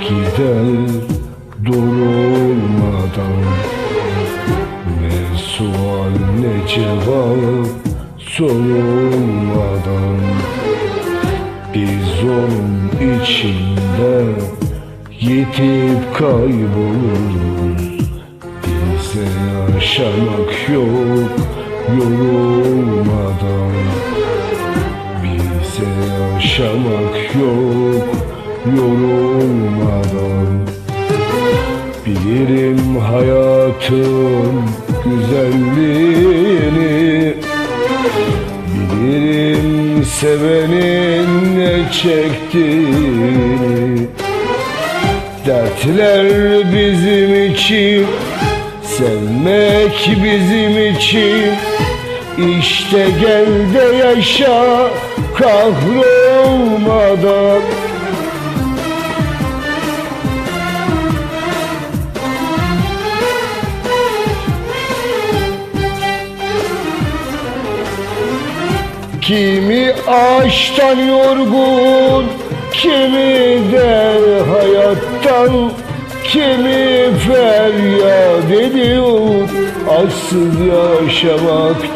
gider durulmadan. Ne sual ne cevap sorulmadan. Biz onun içinde yitip kayboluruz. Bize yaşamak yok yorulmadan. Bize yaşamak yok Bilirim hayatın güzelliğini. Bilirim sevenin ne çektiğini. Dertler bizim için Sevmek bizim için. İşte gel de yaşa kahrolmadan Kimi aşktan yorgun, kimi de hayattan, kimi feryat ediyor aşksız yaşamaktan.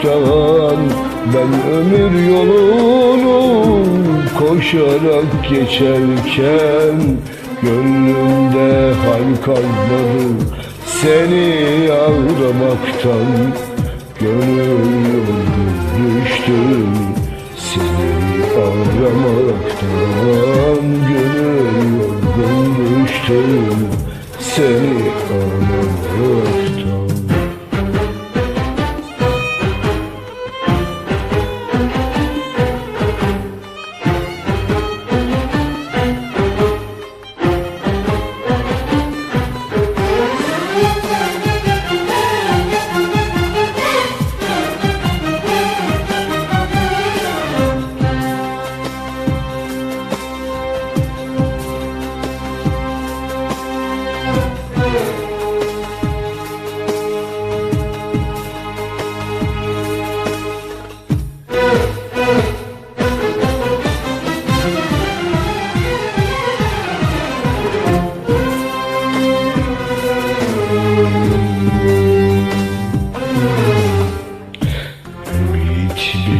Ben ömür yolunu koşarak geçerken Gönlümde hal kalmadı seni aramaktan Gönül düştüm seni aramaktan Gönül yorgun düştüm seni aramaktan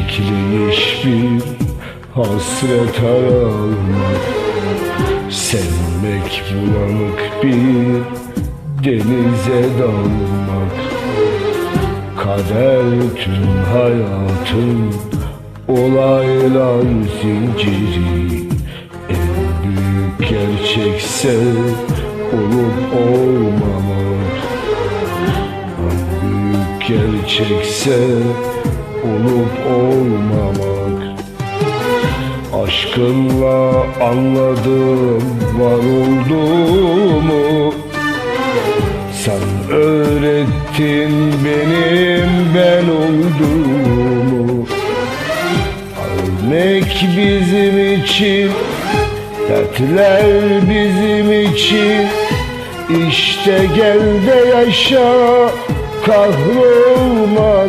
bekleyiş bir hasret aramak Sevmek bulanık bir denize dalmak. Kader tüm hayatın olaylar zinciri. En büyük gerçekse olup olmamak. En büyük gerçekse olup olmamak. Aşkınla anladım var olduğumu. Sen öğrettin benim ben olduğumu. Ölmek bizim için Dertler bizim için. İşte gel de yaşa kahrolmadan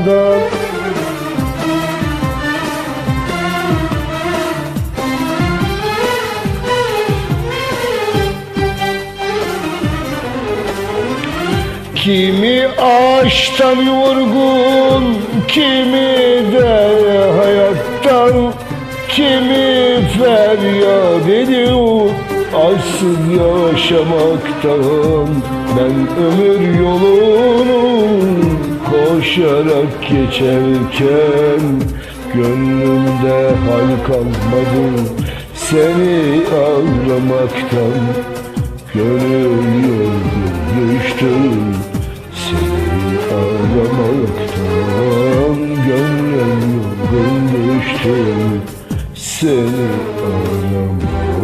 Kimi aşktan yorgun, kimi de hayattan, kimi feryat ediyor aşksız yaşamaktan. Ben ömür yolunu koşarak geçerken gönlümde hal kalmadı seni aramaktan. Gönül yorgun düştüm düştüm seni aramaktan